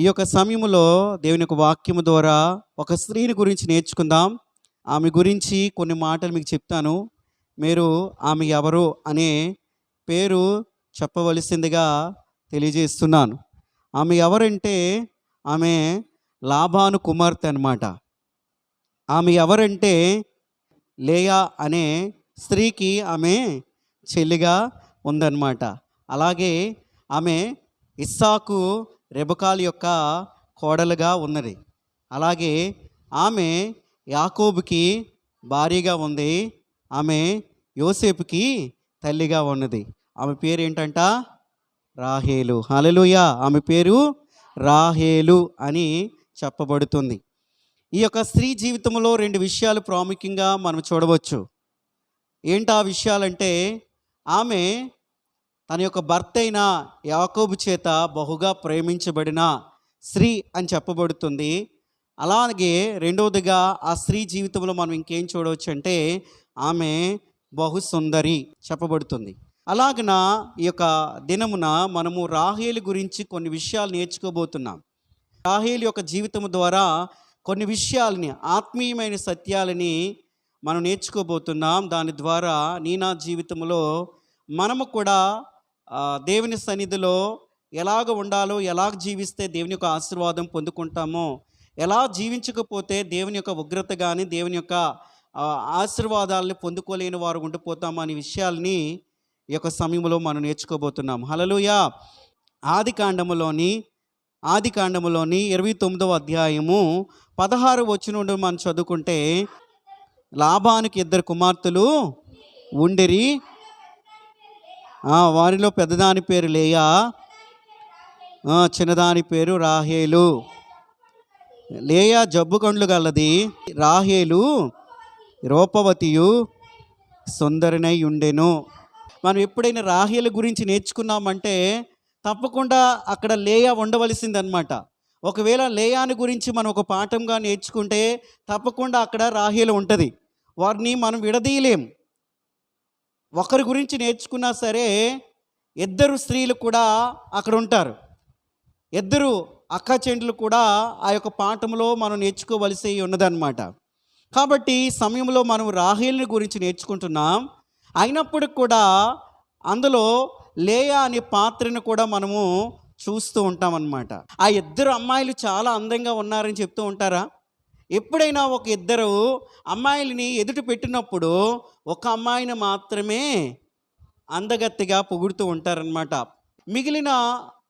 ఈ యొక్క సమయంలో దేవుని యొక్క వాక్యము ద్వారా ఒక స్త్రీని గురించి నేర్చుకుందాం. ఆమె గురించి కొన్ని మాటలు మీకు చెప్తాను. మీరు ఆమె ఎవరు అనే పేరు చెప్పవలసిందిగా తెలియజేస్తున్నాను. ఆమె ఎవరంటే ఆమె లాభాను కుమార్తె అన్నమాట. ఆమె ఎవరంటే లేయా అనే స్త్రీకి ఆమె చెల్లిగా ఉందన్నమాట. అలాగే ఆమె ఇస్సాకు రెబకాల్ యొక్క కోడలుగా ఉన్నది. అలాగే ఆమె యాకోబుకి భార్యగా ఉంది. ఆమె యోసేపుకి తల్లిగా ఉన్నది. ఆమె పేరు ఏంటంట? రాహేలు. హల్లెలూయ. ఆమె పేరు రాహేలు అని చెప్పబడుతుంది. ఈ యొక్క స్త్రీ జీవితంలో రెండు విషయాలు ప్రాముఖ్యంగా మనం చూడవచ్చు. ఏంటి ఆ విషయాలంటే ఆమె తన యొక్క భర్త అయిన యాకోబు చేత బహుగా ప్రేమించబడిన స్త్రీ అని చెప్పబడుతుంది. అలాగే రెండవదిగా ఆ స్త్రీ జీవితంలో మనం ఇంకేం చూడవచ్చు అంటే ఆమె బహు సుందరి చెప్పబడుతుంది. అలాగన ఈ యొక్క దినమున మనము రాహేలు గురించి కొన్ని విషయాలు నేర్చుకోబోతున్నాం. రాహేలు యొక్క జీవితం ద్వారా కొన్ని విషయాలని ఆత్మీయమైన సత్యాలని మనం నేర్చుకోబోతున్నాం. దాని ద్వారా నీ నా జీవితంలో మనము కూడా దేవుని సన్నిధిలో ఎలాగ ఉండాలో ఎలాగ జీవిస్తే దేవుని యొక్క ఆశీర్వాదం పొందుకుంటామో ఎలా జీవించకపోతే దేవుని యొక్క ఉగ్రత కానీ దేవుని యొక్క ఆ, ఆశీర్వాదాలని పొందుకోలేని వారు ఉండిపోతాము అనే విషయాల్ని ఈ యొక్క సమయంలో మనం నేర్చుకోబోతున్నాం. హలలుయ ఆది కాండములోని ఆది కాండములోని ఇరవై తొమ్మిదవ అధ్యాయము పదహారు వచ్చి నుండి మనం చదువుకుంటే లాభానికి ఇద్దరు కుమార్తెలు ఉండిరి వారిలో పెద్దదాని పేరు లేయా? చిన్నదాని పేరు రాహేలు. లేయా జబ్బు కండ్లు గలది? రాహేలు రూపవతియు సుందరినై ఉండెను. మనం ఎప్పుడైనా రాహేల గురించి నేర్చుకున్నామంటే తప్పకుండా అక్కడ లేయా ఉండవలసిందనమాట ఒకవేళ లేయాని గురించి మనం ఒక పాఠంగా నేర్చుకుంటే తప్పకుండా అక్కడ రాహేలు ఉంటుంది. వారిని మనం విడదీయలేం. ఒకరి గురించి నేర్చుకున్నా సరే ఇద్దరు స్త్రీలు కూడా అక్కడ ఉంటారు. ఇద్దరు అక్క చెండ్లు కూడా ఆ యొక్క పాఠంలో మనం నేర్చుకోవలసి ఉన్నదన్నమాట. కాబట్టి ఈ సమయంలో మనం రాహేల్ని గురించి నేర్చుకుంటున్నాం. అయినప్పటికి కూడా అందులో లేయా అనే పాత్రను కూడా మనము చూస్తూ ఉంటామన్నమాట. ఆ ఇద్దరు అమ్మాయిలు చాలా అందంగా ఉన్నారని చెప్తూ ఉంటారా? ఎప్పుడైనా ఒక ఇద్దరు అమ్మాయిలని ఎదుట పెట్టినప్పుడు ఒక అమ్మాయిని మాత్రమే అందగత్తిగా పొగుడుతూ ఉంటారనమాట మిగిలిన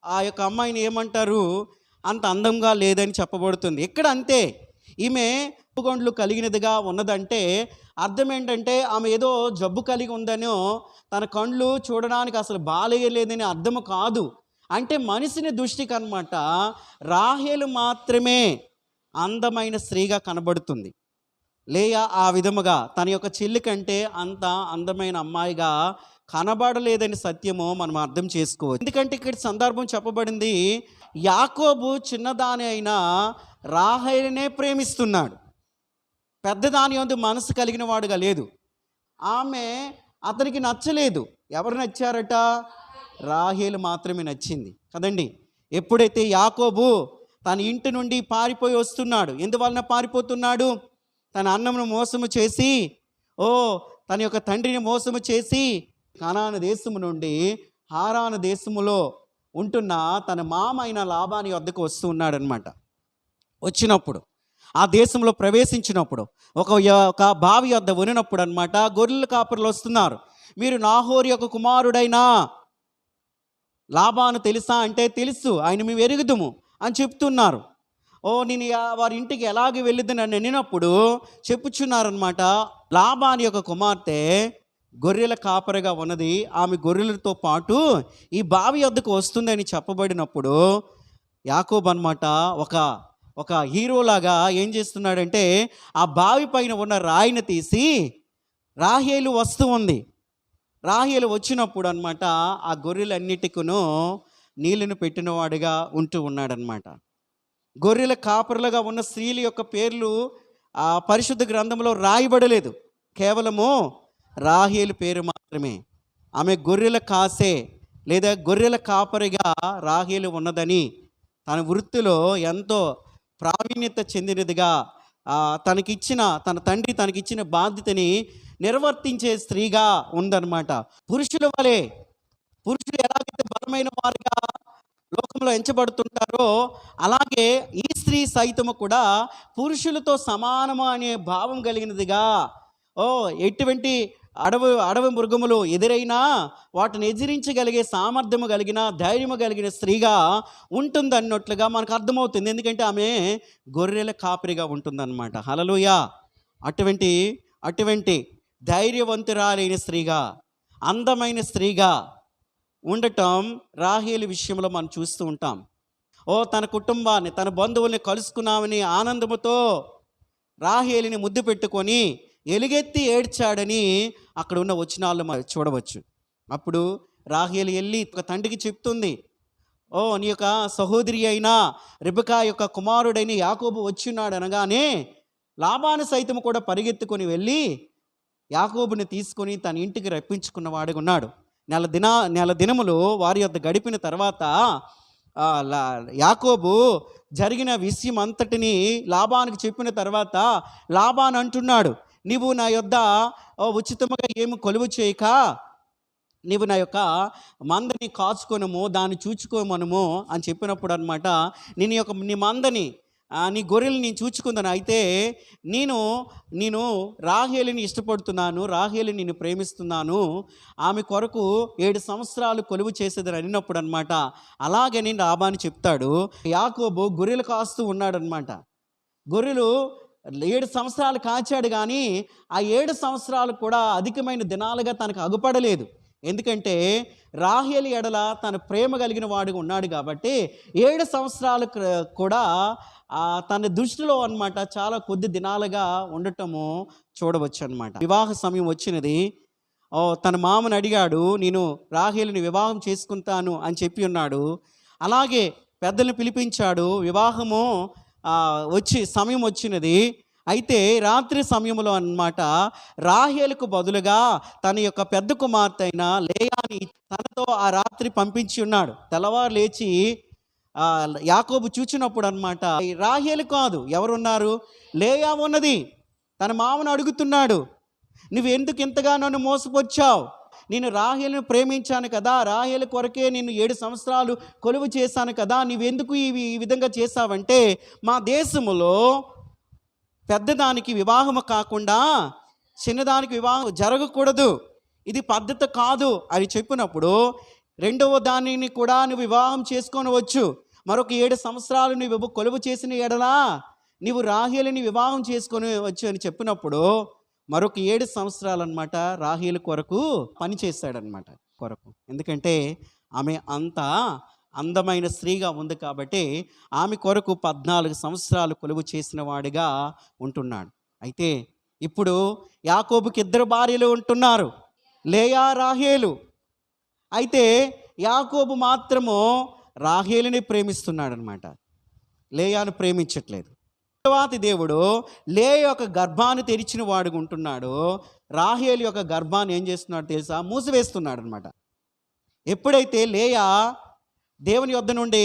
ఆ యొక్క అమ్మాయిని ఏమంటారు? అంత అందంగా లేదని చెప్పబడుతుంది. ఇక్కడ అంతే. ఈమె గొండ్లు కలిగినదిగా ఉన్నదంటే అర్థం ఏంటంటే ఆమె ఏదో జబ్బు కలిగి ఉందనో తన కళ్ళు చూడడానికి అసలు బాలేయలేదని అర్థము కాదు. అంటే మనిషిని దృష్టికి అనమాట రాహేలు మాత్రమే అందమైన స్త్రీగా కనబడుతుంది. లేయా ఆ విధముగా తన యొక్క చెల్లి కంటే అంత అందమైన అమ్మాయిగా కనబడలేదని సత్యము మనం అర్థం చేసుకోవచ్చు. ఎందుకంటే ఇక్కడ సందర్భం చెప్పబడింది యాకోబు చిన్నదాని అయిన రాహేలనే ప్రేమిస్తున్నాడు. పెద్దదాని యందు మనసు కలిగిన వాడుగా లేదు. ఆమె అతనికి నచ్చలేదు. ఎవరు నచ్చారట? రాహేలు మాత్రమే నచ్చింది. కదండి? ఎప్పుడైతే యాకోబు తన ఇంటి నుండి పారిపోయి వస్తున్నాడు. ఎందువలన పారిపోతున్నాడు? తన అన్నమును మోసము చేసి ఓ తన యొక్క తండ్రిని మోసము చేసి కనాన దేశము నుండి హారాన దేశములో ఉంటున్న తన మామ అయిన లాభాని వద్దకు వస్తూ ఉన్నాడనమాట వచ్చినప్పుడు ఆ దేశంలో ప్రవేశించినప్పుడు ఒక యొక్క ఒక బావి వద్ద ఉనినప్పుడు అనమాట గొర్రెల కాపర్లు వస్తున్నారు. మీరు నాహోరి యొక్క కుమారుడైనా? లాభాను తెలుసా అంటే తెలుసు. ఆయన మేము ఎరుగుదుము. అని చెప్తున్నారు. ఓ నేను వారి ఇంటికి ఎలాగ వెళ్ళిద్ది నన్ను నిన్నప్పుడు చెప్పుచున్నారనమాట లాభాని యొక్క కుమార్తె గొర్రెల కాపరిగా ఉన్నది. ఆమె గొర్రెలతో పాటు ఈ బావి వద్దకు వస్తుందని చెప్పబడినప్పుడు యాకోబ్ అనమాట ఒక ఒక హీరోలాగా ఏం చేస్తున్నాడంటే ఆ బావి పైన ఉన్న రాయిని తీసి రాహేలు వస్తూ ఉంది. రాహేలు వచ్చినప్పుడు అనమాట ఆ గొర్రెలన్నిటికును నీళ్ళను పెట్టినవాడిగా ఉంటూ ఉన్నాడనమాట గొర్రెల కాపరులుగా ఉన్న స్త్రీల యొక్క పేర్లు ఆ పరిశుద్ధ గ్రంథంలో రాయబడలేదు. కేవలము రాహేలు పేరు మాత్రమే. ఆమె గొర్రెల కాసే లేదా గొర్రెల కాపరిగా రాహేలు ఉన్నదని తన వృత్తిలో ఎంతో ప్రావీణ్యత చెందినదిగా తనకిచ్చిన తన తండ్రి తనకిచ్చిన బాధ్యతని నిర్వర్తించే స్త్రీగా ఉందన్నమాట. పురుషుల వలె పురుషులు ఎలాగైతే బలమైన వారిగా లోకంలో ఎంచబడుతుంటారో అలాగే ఈ స్త్రీ సైతము కూడా పురుషులతో సమానము అనే భావం కలిగినదిగా. ఓ ఎటువంటి అడవి అడవి మృగములు ఎదురైనా వాటిని ఎదిరించగలిగే సామర్థ్యము కలిగిన ధైర్యము కలిగిన స్త్రీగా ఉంటుంది అన్నట్లుగా మనకు అర్థమవుతుంది. ఎందుకంటే ఆమె గొర్రెల కాపరిగా ఉంటుందన్నమాట. హలలుయ అటువంటి అటువంటి ధైర్యవంతురాలైన స్త్రీగా అందమైన స్త్రీగా ఉండటం రాహేలు విషయంలో మనం చూస్తూ ఉంటాం. ఓ తన కుటుంబాన్ని తన బంధువుల్ని కలుసుకున్నామని ఆనందముతో రాహేలిని ముద్దు పెట్టుకొని ఎలుగెత్తి ఏడ్చాడని అక్కడ ఉన్న వచనాల్లో మనం చూడవచ్చు. అప్పుడు రాహేలు వెళ్ళి ఒక తండ్రికి చెప్తుంది ఓ నీ యొక్క సహోదరి అయిన రిబకా యొక్క కుమారుడైన యాకోబు వచ్చిన్నాడు అనగానే లాభాను సైతం కూడా పరిగెత్తుకొని వెళ్ళి యాకోబుని తీసుకొని తన ఇంటికి రప్పించుకున్న వాడుగా ఉన్నాడు. నెల దిన నెల దినములు వారి యొద్ద గడిపిన తర్వాత లా- యాకోబు జరిగిన విషయం అంతటిని లాభానికి చెప్పిన తర్వాత లాభాన్ అంటున్నాడు నీవు నా యొద్ద ఉచితముగా ఏమి కొలువు చేయక నీవు నా యొక్క మందని కాచుకొనము దాన్ని చూచుకోమనము అని చెప్పినప్పుడు అనమాట నేను యొక్క నీ మందని నీ గొర్రెలు నేను చూచుకుందాను. అయితే నేను నేను రాహేలిని ఇష్టపడుతున్నాను రాహేలిని నేను ప్రేమిస్తున్నాను ఆమె కొరకు ఏడు సంవత్సరాలు కొలువు చేసేదని అనినప్పుడు అనమాట అలాగని రాబాని చెప్తాడు. యాకోబు గొర్రెలు కాస్తూ ఉన్నాడనమాట గొర్రెలు ఏడు సంవత్సరాలు కాచాడు కానీ ఆ ఏడు సంవత్సరాలు కూడా అధికమైన దినాలుగా తనకు అగుపడలేదు. ఎందుకంటే రాహేలి ఎడల తన ప్రేమ కలిగిన వాడిగా ఉన్నాడు కాబట్టి ఏడు సంవత్సరాలు కూడా తన దృష్టిలో అనమాట చాలా కొద్ది దినాలుగా ఉండటము చూడవచ్చు అనమాట వివాహ సమయం వచ్చినది. ఓ తన మామని అడిగాడు నేను రాహేలిని వివాహం చేసుకుంటాను అని చెప్పి ఉన్నాడు. అలాగే పెద్దల్ని పిలిపించాడు. వివాహము వచ్చి సమయం వచ్చినది. అయితే రాత్రి సమయంలో అన్నమాట రాహేలకు బదులుగా తన యొక్క పెద్ద కుమార్తె అయిన లేయాని తనతో ఆ రాత్రి పంపించి ఉన్నాడు. తెల్లవారు లేచి యాకోబు చూచినప్పుడు అనమాట రాహేలు కాదు ఎవరున్నారు? లేయా ఉన్నది. తన మామను అడుగుతున్నాడు నువ్వు ఎందుకు ఇంతగా నన్ను మోసపొచ్చావు? నేను రాహేలను ప్రేమించాను కదా రాహేలు కొరకే నేను ఏడు సంవత్సరాలు కొలువు చేశాను కదా నీవెందుకు ఈ ఈ విధంగా చేశావంటే మా దేశంలో పెద్దదానికి వివాహము కాకుండా చిన్నదానికి వివాహం జరగకూడదు. ఇది పద్ధతి కాదు అని చెప్పినప్పుడు రెండవ దానిని కూడా నువ్వు వివాహం చేసుకొనవచ్చు. మరొక ఏడు సంవత్సరాలు నువ్వు కొలువు చేసిన ఎడలా నీవు రాహిలిని వివాహం చేసుకొని వచ్చు అని చెప్పినప్పుడు మరొక ఏడు సంవత్సరాలు అనమాట రాహేలు కొరకు పనిచేస్తాడనమాట కొరకు. ఎందుకంటే ఆమె అంతా అందమైన స్త్రీగా ఉంది కాబట్టి ఆమె కొరకు పద్నాలుగు సంవత్సరాలు కొలువు చేసిన వాడిగా ఉంటున్నాడు. అయితే ఇప్పుడు యాకోబుకి ఇద్దరు భార్యలు ఉంటున్నారు లేయా రాహేలు. అయితే యాకోబు మాత్రము రాహేలుని ప్రేమిస్తున్నాడు అనమాట లేయాను ప్రేమించట్లేదు. తర్వాత దేవుడు లే యొక్క గర్భాన్ని తెరిచిన వాడు ఉంటున్నాడు. రాహేలు యొక్క గర్భాన్ని ఏం చేస్తున్నాడు తెలుసా? మూసివేస్తున్నాడు అనమాట ఎప్పుడైతే లేయా దేవుని యొద్ద నుండి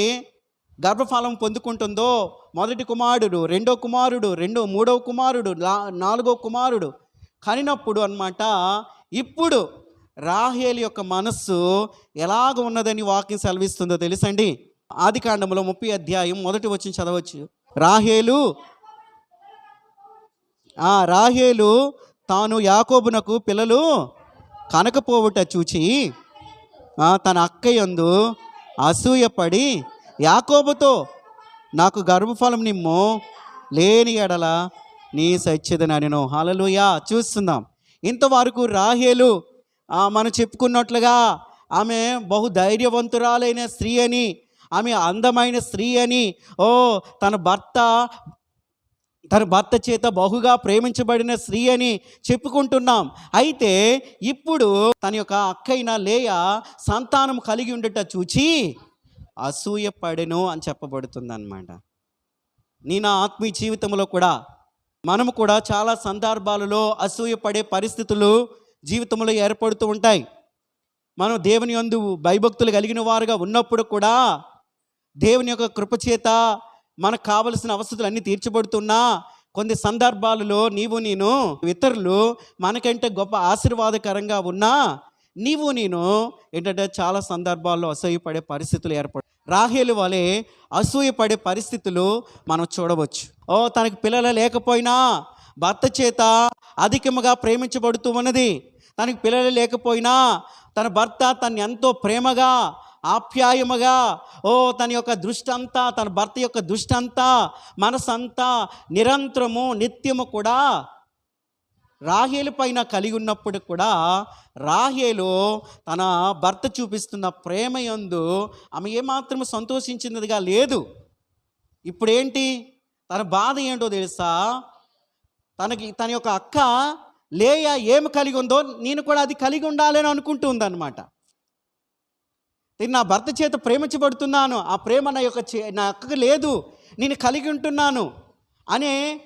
గర్భఫలం పొందుకుంటుందో మొదటి కుమారుడు రెండో కుమారుడు రెండో మూడో కుమారుడు నాలుగో కుమారుడు కనినప్పుడు అన్నమాట ఇప్పుడు రాహేల్ యొక్క మనస్సు ఎలాగ ఉన్నదని వాకింగ్ సెలవిస్తుందో తెలుసండి? ఆది కాండంలో ముప్పై అధ్యాయం మొదటి వచ్చి చదవచ్చు. రాహేలు ఆ రాహేలు తాను యాకోబునకు పిల్లలు కనకపోవుట చూచి తన అక్కయందు అసూయపడి యాకోబుతో నాకు గర్భఫలం నిమ్ము లేని ఎడల నీ సత్యదని నేను హలలుయా చూస్తున్నాం. ఇంతవరకు రాహేలు మనం చెప్పుకున్నట్లుగా ఆమె బహు ధైర్యవంతురాలైన స్త్రీ అని ఆమె అందమైన స్త్రీ అని ఓ తన భర్త తన భర్త చేత బహుగా ప్రేమించబడిన స్త్రీ అని చెప్పుకుంటున్నాం. అయితే ఇప్పుడు తన యొక్క అక్కైన లేయ సంతానం కలిగి ఉండట చూచి అసూయపడెను అని చెప్పబడుతుందన్నమాట. నీ నా ఆత్మీయ జీవితంలో కూడా మనము కూడా చాలా సందర్భాలలో అసూయపడే పరిస్థితులు జీవితంలో ఏర్పడుతూ ఉంటాయి. మనం దేవుని యందు భయభక్తులు కలిగిన వారుగా ఉన్నప్పుడు కూడా దేవుని యొక్క కృపచేత మనకు కావలసిన అవసరాలు అన్నీ తీర్చబడుతున్నా కొన్ని సందర్భాలలో నీవు నేను ఇతరులు మనకంటే గొప్ప ఆశీర్వాదకరంగా ఉన్నా నీవు నేను ఏంటంటే చాలా సందర్భాల్లో అసూయపడే పరిస్థితులు ఏర్పడు రాహేలు వలె అసూయపడే పరిస్థితులు మనం చూడవచ్చు. ఓ తనకి పిల్లలు లేకపోయినా భర్త చేత అధికముగా ప్రేమించబడుతూ ఉన్నది. తనకి పిల్లలు లేకపోయినా తన భర్త తను ఎంతో ప్రేమగా ఆప్యాయముగా ఓ తన యొక్క దృష్టి అంతా తన భర్త యొక్క దృష్టి అంతా మనసంతా నిరంతరము నిత్యము కూడా రాహేలు పైన కలిగి ఉన్నప్పుడు కూడా రాహేలు తన భర్త చూపిస్తున్న ప్రేమ యందు ఆమె ఏమాత్రం సంతోషించినదిగా లేదు. ఇప్పుడేంటి? తన బాధ ఏంటో తెలుసా? తనకి తన యొక్క అక్క లేయ ఏమి కలిగి ఉందో నేను కూడా అది కలిగి ఉండాలని అనుకుంటూ ఉందన్నమాట. నేను నా భర్త చేత ప్రేమించబడుతున్నాను. ఆ ప్రేమ నా యొక్క చే- నా అక్కకు లేదు. నేను కలిగి ఉంటున్నాను. అనే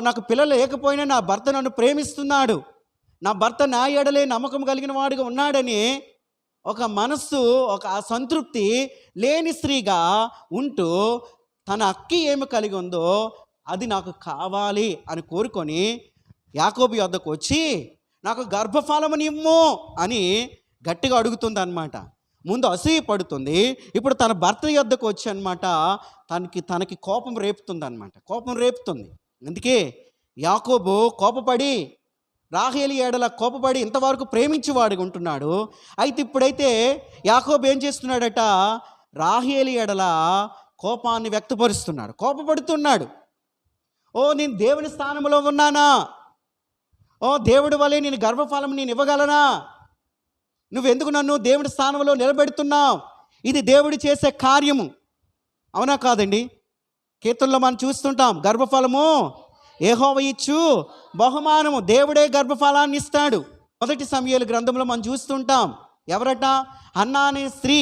నాకు పిల్లలు లేకపోయినా నా భర్త నన్ను ప్రేమిస్తున్నాడు. నా భర్త నా ఎడలే నమ్మకం కలిగిన వాడిగా ఉన్నాడని ఒక మనస్సు ఒక సంతృప్తి లేని స్త్రీగా ఉంటూ తన అక్కి ఏమి కలిగి ఉందో అది నాకు కావాలి అని కోరుకొని యాకోబు యొద్దకు వచ్చి నాకు గర్భఫలము నిమ్ము అని గట్టిగా అడుగుతుంది అనమాట ముందు అసూయ పడుతుంది. ఇప్పుడు తన భర్త యొద్దకు వచ్చి అనమాట తనకి తనకి కోపం రేపుతుంది అనమాట కోపం రేపుతుంది. అందుకే యాకోబు కోపపడి రాహేలి ఏడల కోపపడి ఇంతవరకు ప్రేమించేవాడిగా ఉంటున్నాడు. అయితే ఇప్పుడైతే యాకోబు ఏం చేస్తున్నాడట? రాహేలి ఎడల కోపాన్ని వ్యక్తపరుస్తున్నాడు. కోపపడుతున్నాడు. ఓ నేను దేవుని స్థానంలో ఉన్నానా? ఓ దేవుడి వలె నేను గర్భఫలం నేను ఇవ్వగలనా? నువ్వెందుకు నన్ను దేవుడి స్థానంలో నిలబెడుతున్నావు? ఇది దేవుడు చేసే కార్యము. అవునా కాదండి? కీర్తనలో మనం చూస్తుంటాం గర్భఫలము ఏహోవ ఇచ్చు బహుమానము దేవుడే గర్భఫలాన్ని ఇస్తాడు. మొదటి సమయాల గ్రంథంలో మనం చూస్తుంటాం ఎవరట? అన్నా అనే స్త్రీ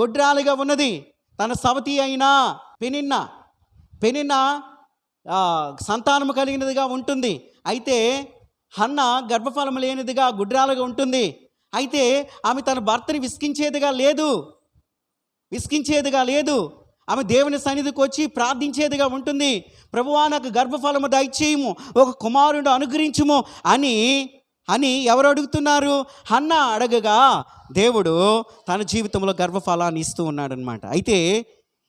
గొడ్రాలుగా ఉన్నది తన సవతి అయినా పెనిన్న పెనిన్న సంతానము కలిగినదిగా ఉంటుంది. అయితే హన్న గర్భఫలం లేనిదిగా గుడ్రాలుగా ఉంటుంది. అయితే ఆమె తన భర్తని విసిగించేదిగా లేదు. విసిగించేదిగా లేదు. ఆమె దేవుని సన్నిధికి వచ్చి ప్రార్థించేదిగా ఉంటుంది. ప్రభువా నాకు గర్భఫలము దయచేయము. ఒక కుమారుడు అనుగ్రహించుము అని అని ఎవరు అడుగుతున్నారు? అన్న అడగగా దేవుడు తన జీవితంలో గర్భఫలాన్ని ఇస్తూ ఉన్నాడనమాట అయితే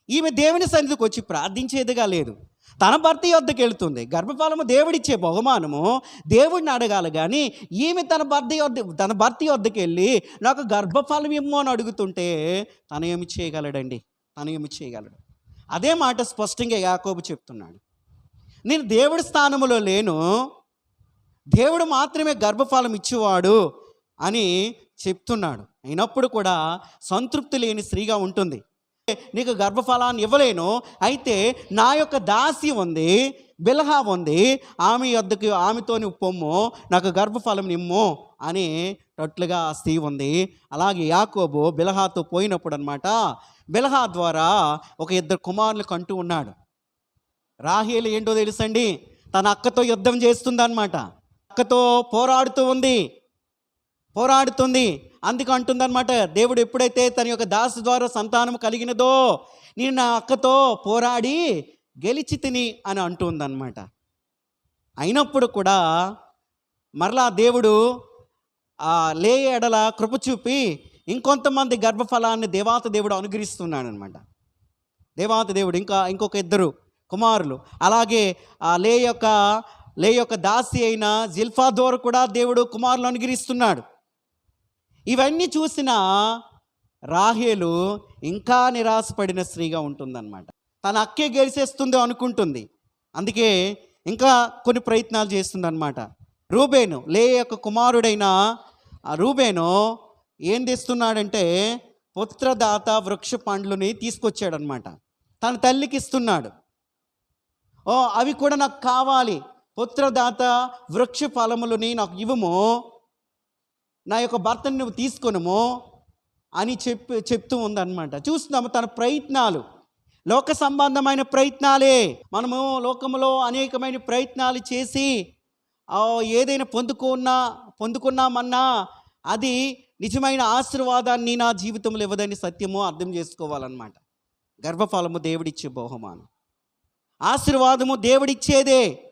ఈమె దేవుని సన్నిధికి వచ్చి ప్రార్థించేదిగా లేదు. తన భర్త యొద్దకు వెళుతుంది గర్భఫలము దేవుడిచ్చే బహుమానము. దేవుడిని అడగాలి కానీ ఈమె తన భర్త యొద్ద తన భర్త యొద్దకు వెళ్ళి నాకు గర్భఫలం ఇమ్మో అని అడుగుతుంటే తను ఏమి చేయగలడండి? తను ఏమి చేయగలడు? అదే మాట స్పష్టంగా యాకోబు చెప్తున్నాడు. నేను దేవుడి స్థానములో లేను. దేవుడు మాత్రమే గర్భఫలం ఇచ్చేవాడు అని చెప్తున్నాడు. అయినప్పుడు కూడా సంతృప్తి లేని స్త్రీగా ఉంటుంది. నీకు గర్భఫలాన్ని ఇవ్వలేను. అయితే నా యొక్క దాసి ఉంది బిలహా ఉంది. ఆమె యొద్దకు ఆమెతోని పొమ్ము నాకు గర్భఫలం నిమ్ము అని రట్లుగా ఆ స్త్రీ ఉంది. అలాగే యాకోబు బిలహాతో పోయినప్పుడు అనమాట బిలహా ద్వారా ఒక ఇద్దరు కుమారులు కంటూ ఉన్నాడు. రాహేలు ఏంటో తెలుసండి? తన అక్కతో యుద్ధం చేస్తుంది అనమాట అక్కతో పోరాడుతూ ఉంది పోరాడుతుంది. అందుకు అంటుందన్నమాట దేవుడు ఎప్పుడైతే తన యొక్క దాసు ద్వారా సంతానం కలిగినదో నేను నా అక్కతో పోరాడి గెలిచి తిని అని అంటుందన్నమాట. అయినప్పుడు కూడా మరలా దేవుడు ఆ లే ఎడల కృప చూపి ఇంకొంతమంది గర్భఫలాన్ని దేవాత దేవుడు అనుగ్రహిస్తున్నాడనమాట దేవాత దేవుడు ఇంకా ఇంకొక ఇద్దరు కుమారులు. అలాగే ఆ లే యొక్క లే యొక్క దాసి అయిన జిల్ఫా ద్వారా కూడా దేవుడు కుమారులు అనుగ్రహిస్తున్నాడు. ఇవన్నీ చూసిన రాహేలు ఇంకా నిరాశపడిన స్త్రీగా ఉంటుందన్నమాట. తన అక్కే గెలిచేస్తుందో అనుకుంటుంది. అందుకే ఇంకా కొన్ని ప్రయత్నాలు చేస్తుందన్నమాట. రూబేను లే యొక్క కుమారుడైన ఆ రూబేను ఏం తెస్తున్నాడంటే పుత్రదాత వృక్ష పండ్లని తీసుకొచ్చాడనమాట తన తల్లికి ఇస్తున్నాడు. ఓ అవి కూడా నాకు కావాలి. పుత్రదాత వృక్ష ఫలములని నాకు ఇవ్వము. నా యొక్క భర్తను నువ్వు తీసుకొనుము అని చెప్పి చెప్తూ ఉందన్నమాట. చూస్తున్నాము తన ప్రయత్నాలు. లోక సంబంధమైన ప్రయత్నాలే. మనము లోకములో అనేకమైన ప్రయత్నాలు చేసి ఏదైనా పొందుకున్నా పొందుకున్నామన్నా అది నిజమైన ఆశీర్వాదాన్ని నా జీవితంలో ఇవ్వదని సత్యము అర్థం చేసుకోవాలన్నమాట. గర్భఫలము దేవుడిచ్చే బహుమానం. ఆశీర్వాదము దేవుడిచ్చేదే.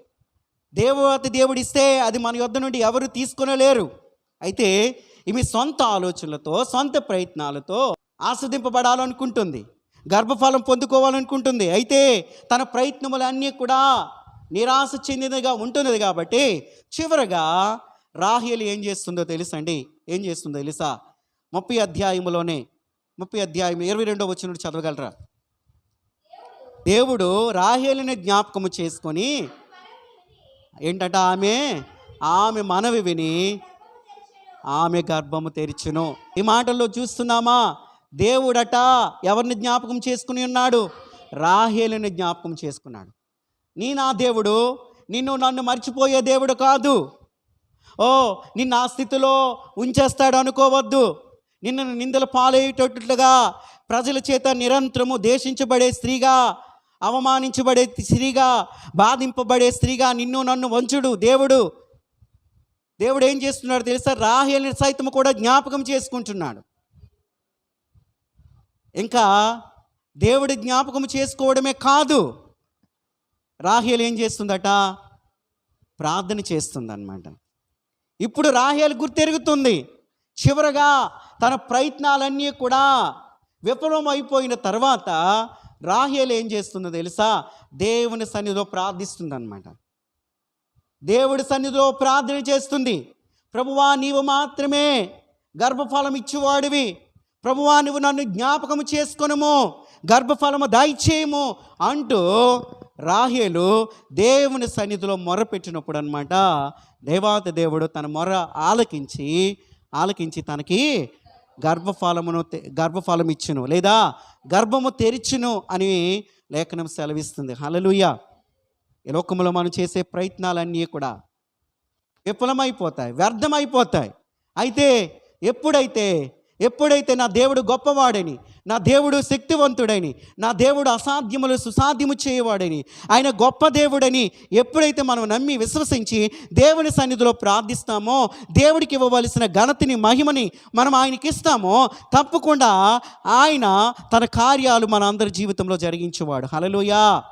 దేవత దేవుడిస్తే అది మన యొద్ద నుండి ఎవరు తీసుకొనలేరు. అయితే ఈమె సొంత ఆలోచనలతో సొంత ప్రయత్నాలతో ఆస్వాదింపబడాలనుకుంటుంది. గర్భఫలం పొందుకోవాలనుకుంటుంది. అయితే తన ప్రయత్నములన్నీ కూడా నిరాశ చెందినదిగా ఉంటున్నది కాబట్టి చివరగా రాహేలు ఏం చేస్తుందో తెలుసండి? ఏం చేస్తుందో తెలుసా? ముప్పై అధ్యాయములోనే ముప్పై అధ్యాయం ఇరవై రెండో వచ్చిన చదవగలరా? దేవుడు రాహేలుని జ్ఞాపకము చేసుకొని ఏంటంట ఆమె? ఆమె మనవి విని ఆమె గర్భము తెరిచును. ఈ మాటల్లో చూస్తున్నామా? దేవుడట ఎవరిని జ్ఞాపకం చేసుకుని ఉన్నాడు? రాహేలుని జ్ఞాపకం చేసుకున్నాడు. నీ నా దేవుడు నిన్ను నన్ను మర్చిపోయే దేవుడు కాదు. ఓ నిన్ను ఆ స్థితిలో ఉంచేస్తాడు అనుకోవద్దు. నిన్ను నిందల పాలయ్యేటట్లుగా ప్రజల చేత నిరంతరము దేశించబడే స్త్రీగా అవమానించబడే స్త్రీగా బాధింపబడే స్త్రీగా నిన్ను నన్ను వంచుడు దేవుడు. దేవుడు ఏం చేస్తున్నాడు తెలుసా? రాహేలిని సైతం కూడా జ్ఞాపకం చేసుకుంటున్నాడు. ఇంకా దేవుడి జ్ఞాపకం చేసుకోవడమే కాదు రాహేలు ఏం చేస్తుందట? ప్రార్థన చేస్తుందన్నమాట. ఇప్పుడు రాహేలు గుర్తెరుగుతుంది. చివరగా తన ప్రయత్నాలన్నీ కూడా విఫలమైపోయిన తర్వాత రాహేలు ఏం చేస్తుందో తెలుసా? దేవుని సన్నిధిలో ప్రార్థిస్తుందన్నమాట. దేవుడి సన్నిధిలో ప్రార్థన చేస్తుంది. ప్రభువా నీవు మాత్రమే గర్భఫలం ఇచ్చేవాడివి ప్రభువా నువ్వు నన్ను జ్ఞాపకము చేసుకొనుము. గర్భఫలము దయచేయము అంటూ రాహేలు దేవుని సన్నిధిలో మొరపెట్టినప్పుడు అనమాట దేవాత దేవుడు తన మొర ఆలకించి ఆలకించి తనకి గర్భఫలమును గర్భఫలం ఇచ్చును లేదా గర్భము తెరిచును అని లేఖనం సెలవిస్తుంది. హలలుయ ఈ లోకంలో మనం చేసే ప్రయత్నాలన్నీ కూడా విఫలమైపోతాయి వ్యర్థమైపోతాయి. అయితే ఎప్పుడైతే ఎప్పుడైతే నా దేవుడు గొప్పవాడని నా దేవుడు శక్తివంతుడని నా దేవుడు అసాధ్యములు సుసాధ్యము చేయవాడని ఆయన గొప్ప దేవుడని ఎప్పుడైతే మనం నమ్మి విశ్వసించి దేవుని సన్నిధిలో ప్రార్థిస్తామో దేవుడికి ఇవ్వవలసిన ఘనతని మహిమని మనం ఆయనకి ఇస్తామో తప్పకుండా ఆయన తన కార్యాలు మన అందరి జీవితంలో జరిగించేవాడు. హలలోయా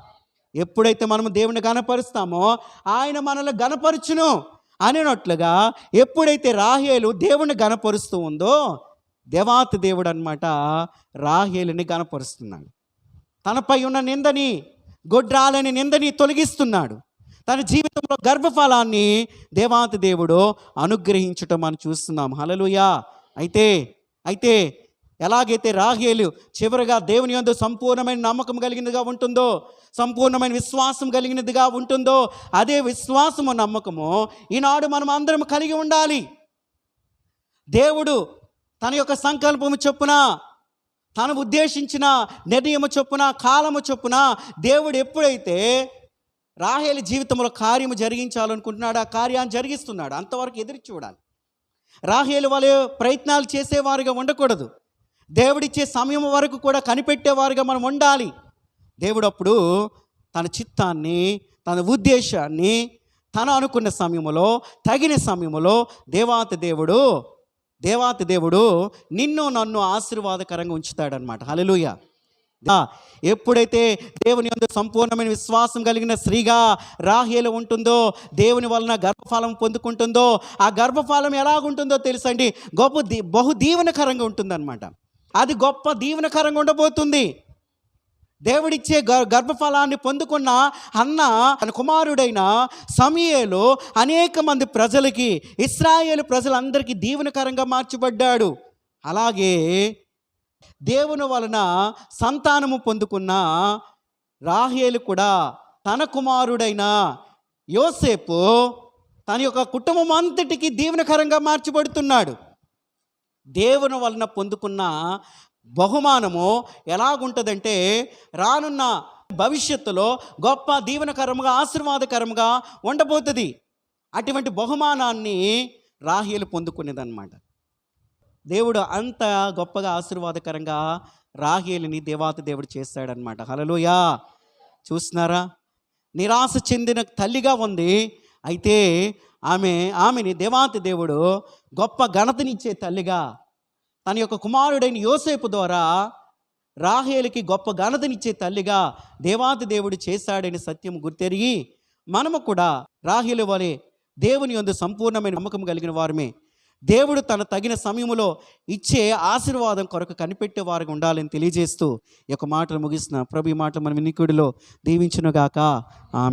ఎప్పుడైతే మనం దేవుని గనపరుస్తామో ఆయన మనల్ని గనపరచును అనేనట్లుగా ఎప్పుడైతే రాహేలు దేవుని గనపరుస్తూ ఉందో దేవాతి దేవుడు అనమాట రాహేలుని గనపరుస్తున్నాడు. తనపై ఉన్న నిందని గొడ్రాలని నిందని తొలగిస్తున్నాడు. తన జీవితంలో గర్భఫలాన్ని దేవాతి దేవుడు అనుగ్రహించటం మనం చూస్తున్నాం. హలలుయా అయితే అయితే ఎలాగైతే రాహేలు చివరిగా దేవుని యందు సంపూర్ణమైన నమ్మకం కలిగినదిగా ఉంటుందో సంపూర్ణమైన విశ్వాసం కలిగినదిగా ఉంటుందో అదే విశ్వాసము నమ్మకము ఈనాడు మనం అందరం కలిగి ఉండాలి. దేవుడు తన యొక్క సంకల్పము చొప్పున తను ఉద్దేశించిన నిర్ణయము చొప్పున కాలము చొప్పున దేవుడు ఎప్పుడైతే రాహేలి జీవితంలో కార్యము జరిగించాలనుకుంటున్నాడు ఆ కార్యాన్ని జరిగిస్తున్నాడు. అంతవరకు ఎదురు చూడాలి. రాహేలు వాళ్ళు ప్రయత్నాలు చేసేవారుగా ఉండకూడదు. దేవుడిచ్చే సమయం వరకు కూడా కనిపెట్టేవారుగా మనం ఉండాలి. దేవుడు అప్పుడు తన చిత్తాన్ని తన ఉద్దేశాన్ని తను అనుకున్న సమయంలో తగిన సమయంలో దేవాతి దేవుడు దేవాతి దేవుడు నిన్ను నన్ను ఆశీర్వాదకరంగా ఉంచుతాడనమాట హలలుయ ఎప్పుడైతే దేవుని యందు సంపూర్ణమైన విశ్వాసం కలిగిన స్త్రీగా రాహేలు ఉంటుందో దేవుని వలన గర్భఫలం పొందుకుంటుందో ఆ గర్భఫలం ఎలాగుంటుందో తెలుసండి? గొప్ప దీ బహు దీవెనకరంగా ఉంటుందన్నమాట. అది గొప్ప దీవెనకరంగా ఉండబోతుంది. దేవుడిచ్చే గర్ గర్భఫలాన్ని పొందుకున్న అన్న తన కుమారుడైన సమయలో అనేక మంది ప్రజలకి ఇస్రాయేలు ప్రజలందరికీ దీవెనకరంగా మార్చబడ్డాడు. అలాగే దేవుని వలన సంతానము పొందుకున్న రాహేలు కూడా తన కుమారుడైన యోసేపు తన యొక్క కుటుంబం అంతటికి దీవెనకరంగా మార్చబడుతున్నాడు. దేవుని వలన పొందుకున్న బహుమానము ఎలాగుంటుందంటే రానున్న భవిష్యత్తులో గొప్ప దీవెనకరముగా ఆశీర్వాదకరముగా ఉండబోతుంది. అటువంటి బహుమానాన్ని రాహేలు పొందుకునేదన్నమాట. దేవుడు అంత గొప్పగా ఆశీర్వాదకరంగా రాహేలిని దేవాతి దేవుడు చేస్తాడనమాట హలలోయా చూస్తున్నారా? నిరాశ చెందిన తల్లిగా ఉంది. అయితే ఆమె ఆమెని దేవాతి దేవుడు గొప్ప ఘనతనిచ్చే తల్లిగా తన యొక్క కుమారుడైన యోసేపు ద్వారా రాహేలికి గొప్ప ఘనతనిచ్చే తల్లిగా దేవాతి దేవుడు చేశాడని సత్యం గుర్తెరిగి మనము కూడా రాహేలు వలె దేవుని యందు సంపూర్ణమైన నమ్మకం కలిగిన వారమే. దేవుడు తన తగిన సమయంలో ఇచ్చే ఆశీర్వాదం కొరకు కనిపెట్టే వారికి ఉండాలని తెలియజేస్తూ ఈ యొక్క మాటలు ముగిస్తున్న ప్రభు ఈ మాటలు మన వినికుడిలో దీవించునుగాక. ఆమె